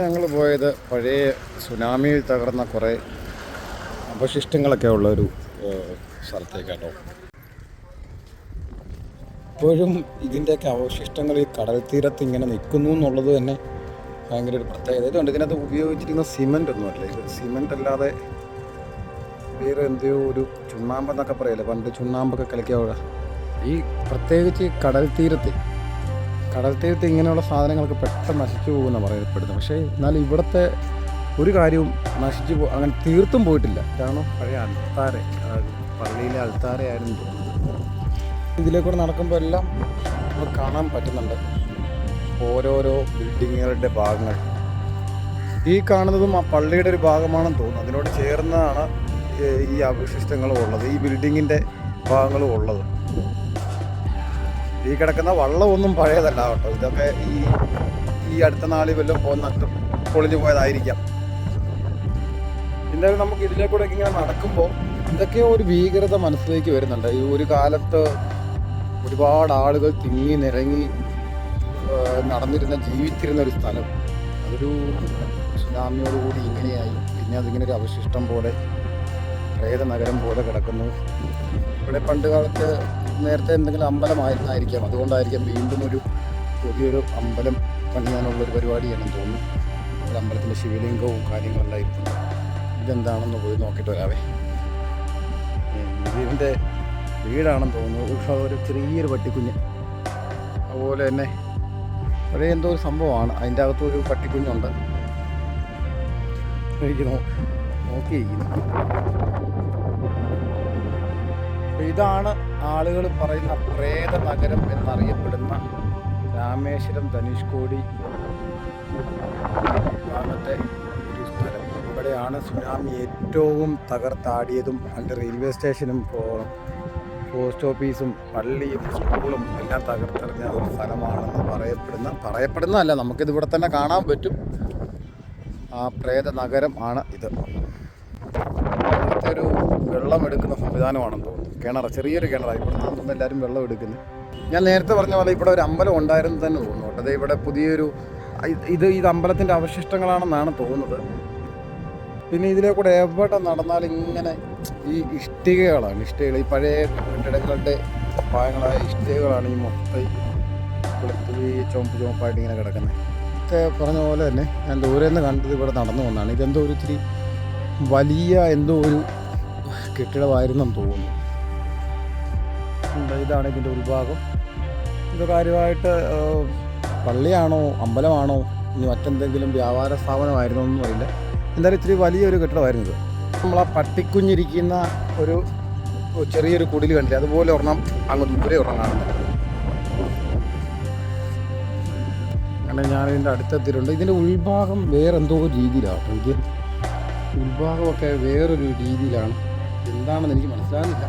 ഞങ്ങൾ പോയത് പഴയ സുനാമിയിൽ തകർന്ന കുറേ അവശിഷ്ടങ്ങളൊക്കെ ഉള്ളൊരു സ്ഥലത്തേക്കാട്ടോ. ഇപ്പോഴും ഇതിന്റെയൊക്കെ അവശിഷ്ടങ്ങൾ ഈ കടൽ തീരത്ത് ഇങ്ങനെ നിൽക്കുന്നു എന്നുള്ളത് തന്നെ ഭയങ്കര ഒരു പ്രത്യേകത. ഇതുകൊണ്ട് ഇതിനകത്ത് ഉപയോഗിച്ചിരിക്കുന്ന സിമന്റ് ഒന്നുമല്ല ഇത് സിമന്റ് അല്ലാതെ വേറെ എന്തോ ഒരു ചുണ്ണാമ്പെന്നൊക്കെ പറയല്ലേ? പണ്ട് ചുണ്ണാമ്പൊക്കെ കളിക്കാവുക ഈ പ്രത്യേകിച്ച് കടൽ തീരത്ത് കടൽ തീരത്ത് ഇങ്ങനെയുള്ള സാധനങ്ങളൊക്കെ പെട്ടെന്ന് നശിച്ചു പോകുന്ന പറയപ്പെടുന്നത്. പക്ഷേ എന്നാൽ ഇവിടുത്തെ ഒരു കാര്യവും നശിച്ചു പോ അങ്ങനെ തീർത്തും പോയിട്ടില്ല. കാരണം പഴയ അൽത്താര പള്ളിയിലെ അൽത്താരയായിരുന്നു. ഇതിലേക്കൂടെ നടക്കുമ്പോൾ എല്ലാം നമുക്ക് കാണാൻ പറ്റുന്നുണ്ട്. ഓരോരോ ബിൽഡിങ്ങുകളുടെ ഭാഗങ്ങൾ. ഈ കാണുന്നതും ആ പള്ളിയുടെ ഒരു ഭാഗമാണെന്ന് തോന്നുന്നു. അതിനോട് ചേർന്നാണ് ഈ അവശിഷ്ടങ്ങളും ഉള്ളത്. ഈ ബിൽഡിങ്ങിന്റെ ഭാഗങ്ങളും ഉള്ളത്. ഈ കിടക്കുന്ന വള്ളമൊന്നും പഴയതല്ല കേട്ടോ. ഇതൊക്കെ ഈ ഈ അടുത്ത നാളിൽ വല്ലതും പോന്നിട്ട് പൊളിഞ്ഞു പോയതായിരിക്കാം. എന്തായാലും നമുക്ക് ഇതിലേക്കൂടെ ഇങ്ങനെ നടക്കുമ്പോൾ ഇതൊക്കെ ഒരു ഭീകരത മനസ്സിലേക്ക് വരുന്നുണ്ട്. ഈ ഒരു കാലത്ത് ഒരുപാട് ആളുകൾ തിങ്ങി നിരങ്ങി നടന്നിരുന്ന ജീവിച്ചിരുന്ന ഒരു സ്ഥലം. അതൊരു സുനാമിയോടുകൂടി ഇങ്ങനെയായി. പിന്നെ അതിങ്ങനെ ഒരു അവശിഷ്ടം പോലെ പ്രേത നഗരം പോലെ കിടക്കുന്നു. ഇവിടെ പണ്ട് കാലത്ത് നേരത്തെ എന്തെങ്കിലും അമ്പലമായിരുന്നായിരിക്കാം അതുകൊണ്ടായിരിക്കാം വീണ്ടും ഒരു പുതിയൊരു അമ്പലം പണിയാനുള്ള ഒരു പരിപാടിയാണെന്ന് തോന്നുന്നു. ഒരു അമ്പലത്തിന്റെ ശിവലിംഗവും കാര്യങ്ങളെല്ലാം ഇതെന്താണെന്ന് പോയി നോക്കിയിട്ട് വരാവേ. ഇതിന്റെ വീടാണെന്ന് തോന്നുന്നു. ഒരു ചെറിയൊരു പട്ടിക്കുഞ്ഞ്. അതുപോലെ തന്നെ ഒരേ എന്തോ ഒരു സംഭവമാണ്. അതിന്റെ അകത്ത് ഒരു പട്ടിക്കുഞ്ഞുണ്ട്. എനിക്ക് നോക്കിയിരിക്കുന്നു. അപ്പൊ ഇതാണ് ആളുകൾ പറയുന്ന പ്രേത നഗരം എന്നറിയപ്പെടുന്ന രാമേശ്വരം ധനുഷ്കോടി ഭാഗത്തെ ഒരു സ്ഥലം. ഇവിടെയാണ് സുനാമി ഏറ്റവും തകർത്താടിയതും അതിന്റെ റെയിൽവേ സ്റ്റേഷനും പോസ്റ്റ് ഓഫീസും പള്ളിയും സ്കൂളും എല്ലാം തകർത്തെറിഞ്ഞ ഒരു സ്ഥലമാണെന്ന് പറയപ്പെടുന്ന പറയപ്പെടുന്നതല്ല നമുക്കിത് ഇവിടെ തന്നെ കാണാൻ പറ്റും. ആ പ്രേത നഗരം ആണ് ഇത്. ഇവിടുത്തെ ഒരു വെള്ളം എടുക്കുന്ന സംവിധാനമാണെന്ന് തോന്നുന്നു. കിണർ ചെറിയൊരു കിണറാണ് നിന്ന് എല്ലാവരും വെള്ളം എടുക്കുന്നത് ഞാൻ നേരത്തെ പറഞ്ഞ പോലെ ഇവിടെ ഒരു അമ്പലം ഉണ്ടായിരുന്നു തന്നെ തോന്നുന്നു ദേ ഇവിടെ പുതിയൊരു ഇത് ഇത് അമ്പലത്തിന്റെ അവശിഷ്ടങ്ങളാണെന്നാണ് തോന്നുന്നത്. പിന്നെ ഇതിലെ കൂടെ എവിടെ നടന്നാൽ ഇങ്ങനെ ഈ ഇഷ്ടികകളാണ്. ഇഷ്ടികൾ ഈ പഴയ കെട്ടിടങ്ങളുടെ പായങ്ങളായ ഇഷ്ടികകളാണ് ഈ മൊത്തം ഈ ചുമപ്പ് ചുമപ്പായിട്ട് ഇങ്ങനെ കിടക്കുന്നത് പറഞ്ഞ പോലെ തന്നെ ഞാൻ ദൂരെ നിന്ന് കണ്ടത് ഇവിടെ നടന്നു വന്നാണ് ഇതെന്തോ ഒരു ഇത്തിരി വലിയ എന്തോ ഒരു കെട്ടിടമായിരുന്നെന്ന് തോന്നുന്നു. ഇതാണ് ഇതിന്റെ ഉൾഭാഗം. ഇത് കാര്യമായിട്ട് പള്ളിയാണോ അമ്പലമാണോ ഇനി മറ്റെന്തെങ്കിലും വ്യാപാര സ്ഥാപനമായിരുന്നോ ഒന്നും അറിയില്ല. എന്തായാലും ഇത്തിരി വലിയൊരു കെട്ടിടമായിരുന്നു ഇത്. നമ്മൾ ആ പട്ടിക്കുഞ്ഞിരിക്കുന്ന ഒരു ചെറിയൊരു കുടിൽ കണ്ടില്ല? അതുപോലെ ഒരെണ്ണം അങ്ങ് ദൂരെ ഒരെണ്ണം അങ്ങനെ ഇതിന്റെ അടുത്തെത്തിയിട്ടുണ്ട്. ഇതിന്റെ ഉൾഭാഗം വേറെന്തോ രീതിയിലാണ് കേട്ടോ ഇത് ഉൾഭാഗമൊക്കെ വേറൊരു രീതിയിലാണ്. എന്താണെന്ന് എനിക്ക് മനസ്സിലാകുന്നില്ല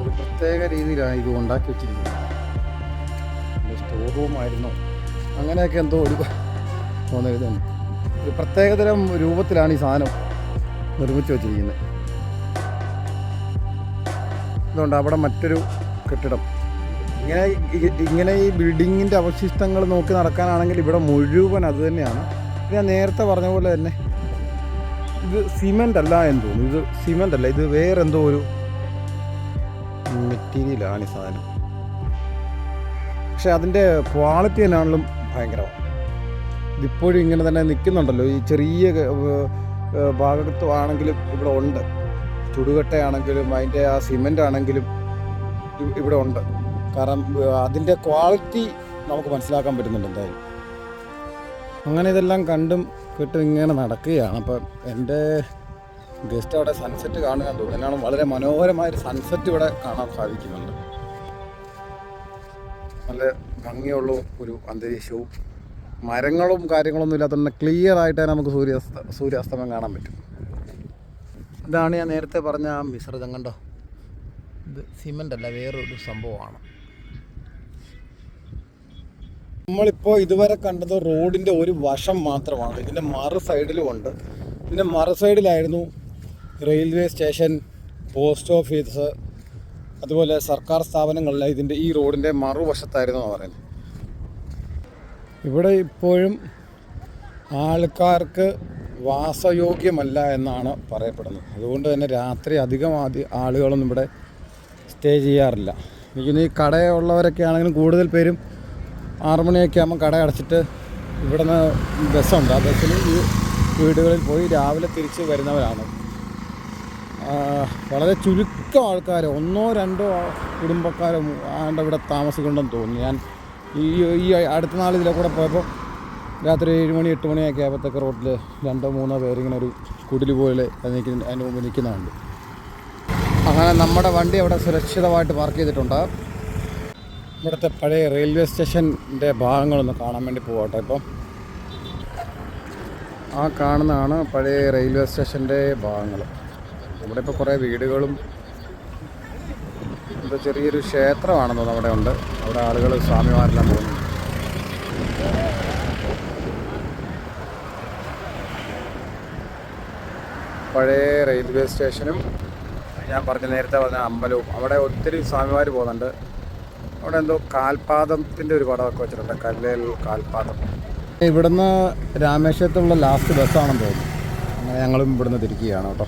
ഒരു പ്രത്യേക രീതിയിലാണ് ഇത് ഉണ്ടാക്കി വെച്ചിരിക്കുന്നത്. സ്റ്റോർ റൂമായിരുന്നു അങ്ങനെയൊക്കെ എന്തോ ഒരു തോന്നുന്നു ഒരു പ്രത്യേകതരം രൂപത്തിലാണ് ഈ സാധനം നിർമ്മിച്ചു വച്ചിരിക്കുന്നത്. ഇതുകൊണ്ട് അവിടെ മറ്റൊരു കെട്ടിടം. ഇങ്ങനെ ഇങ്ങനെ ഈ ബിൽഡിങ്ങിന്റെ അവശിഷ്ടങ്ങൾ നോക്കി നടക്കാനാണെങ്കിൽ ഇവിടെ മുഴുവൻ അത് തന്നെയാണ്. ഞാൻ നേരത്തെ പറഞ്ഞ പോലെ തന്നെ ഇത് സിമെന്റ് അല്ല എന്ന് തോന്നുന്നു. ഇത് സിമെന്റ് അല്ല ഇത് വേറെന്തോ ഒരു മെറ്റീരിയലാണ് ഈ സാധനം. പക്ഷെ അതിന്റെ ക്വാളിറ്റി തന്നെയാണെങ്കിലും ഭയങ്കരമാണ്. ഇതിപ്പോഴും ഇങ്ങനെ തന്നെ നിൽക്കുന്നുണ്ടല്ലോ. ഈ ചെറിയ ആണെങ്കിലും ഇവിടെ ഉണ്ട്. ചുടുകട്ടയാണെങ്കിലും അതിന്റെ ആ സിമെന്റ് ആണെങ്കിലും ഇവിടെ ഉണ്ട്. കാരണം അതിന്റെ ക്വാളിറ്റി നമുക്ക് മനസ്സിലാക്കാൻ പറ്റുന്നുണ്ട് എന്തായാലും. അങ്ങനെ ഇതെല്ലാം കണ്ടും കേട്ടും ഇങ്ങനെ നടക്കുകയാണ്. അപ്പം എന്റെ ഗസ്റ്റ് അവിടെ സൺസെറ്റ് കാണുക തോന്നുന്നു എന്നാണ് വളരെ മനോഹരമായൊരു സൺസെറ്റ് ഇവിടെ കാണാൻ സാധിക്കുന്നുണ്ട്. നല്ല ഭംഗിയുള്ള ഒരു അന്തരീക്ഷവും മരങ്ങളും കാര്യങ്ങളൊന്നും തന്നെ ക്ലിയർ ആയിട്ട് നമുക്ക് സൂര്യാസ്ത സൂര്യാസ്തമയം കാണാൻ പറ്റും. ഇതാണ് ഞാൻ നേരത്തെ പറഞ്ഞ ആ മിശ്രിതം കണ്ടോ? ഇത് സിമന്റ് അല്ല വേറൊരു സംഭവമാണ്. നമ്മളിപ്പോൾ ഇതുവരെ കണ്ടത് റോഡിന്റെ ഒരു വശം മാത്രമാണ്. ഇതിന്റെ മറു സൈഡിലും ഉണ്ട്. ഇതിന്റെ മറു സൈഡിലായിരുന്നു റെയിൽവേ സ്റ്റേഷൻ പോസ്റ്റ് ഓഫീസ് അതുപോലെ സർക്കാർ സ്ഥാപനങ്ങളിലെ ഇതിന്റെ ഈ റോഡിന്റെ മറുവശത്തായിരുന്നു എന്ന് പറയുന്നത്. ഇവിടെ ഇപ്പോഴും ആൾക്കാർക്ക് വാസയോഗ്യമല്ല എന്നാണ് പറയപ്പെടുന്നത്. അതുകൊണ്ട് തന്നെ രാത്രി അധികം ആദ്യ ആളുകളൊന്നും ഇവിടെ സ്റ്റേ ചെയ്യാറില്ല. എനിക്കിന്ന് ഈ കടയുള്ളവരൊക്കെ ആണെങ്കിലും കൂടുതൽ പേരും ആറ് മണിയൊക്കെ ആകുമ്പോൾ കട അടച്ചിട്ട് ഇവിടുന്ന് ബസ്സുണ്ട്. ആ ബസ്സിൽ ഈ വീടുകളിൽ പോയി രാവിലെ തിരിച്ച് വരുന്നവരാണ്. വളരെ ചുരുക്കം ആൾക്കാർ ഒന്നോ രണ്ടോ കുടുംബക്കാരോ ആണ്ട് ഇവിടെ താമസിക്കുന്നുണ്ടെന്ന് തോന്നുന്നു. ഞാൻ ഈ ഈ അടുത്ത നാൾ ഇതിലെ കൂടെ പോയപ്പോൾ രാത്രി ഏഴ് മണി എട്ട് മണിയൊക്കെ ആയപ്പോഴത്തേക്ക് റോഡിൽ രണ്ടോ മൂന്നോ പേരിങ്ങനെ ഒരു കുടിൽ പോലെ നിൽക്കുന്ന അതിന് മുമ്പ് നിൽക്കുന്നുണ്ട്. അങ്ങനെ നമ്മുടെ വണ്ടി അവിടെ സുരക്ഷിതമായിട്ട് പാർക്ക് ചെയ്തിട്ടുണ്ട്. ഇവിടുത്തെ പഴയ റെയിൽവേ സ്റ്റേഷന്റെ ഭാഗങ്ങളൊന്ന് കാണാൻ വേണ്ടി പോകട്ടെ ഇപ്പം. ആ കാണുന്നതാണ് പഴയ റെയിൽവേ സ്റ്റേഷന്റെ ഭാഗങ്ങൾ. ഇവിടെ ഇപ്പോൾ കുറേ വീടുകളും ഇപ്പോൾ ചെറിയൊരു ക്ഷേത്രമാണെന്ന് അവിടെ ഉണ്ട്. അവിടെ ആളുകൾ സ്വാമിമാരെല്ലാം പോകുന്നു. പഴയ റെയിൽവേ സ്റ്റേഷനും ഞാൻ പറഞ്ഞ നേരത്തെ പറഞ്ഞ അമ്പലവും. അവിടെ ഒത്തിരി സ്വാമിമാർ പോകുന്നുണ്ട്. അവിടെ എന്തോ കാൽപാദത്തിന്റെ ഒരു പടമൊക്കെ വെച്ചിട്ടുണ്ട്. കല്ലേൽ കാൽപാദം. ഇവിടുന്ന് രാമേശ്വരത്തുള്ള ലാസ്റ്റ് ബസ്സാണെന്ന് തോന്നുന്നു. ഞങ്ങളും ഇവിടുന്ന് തിരിക്കുകയാണ് കേട്ടോ.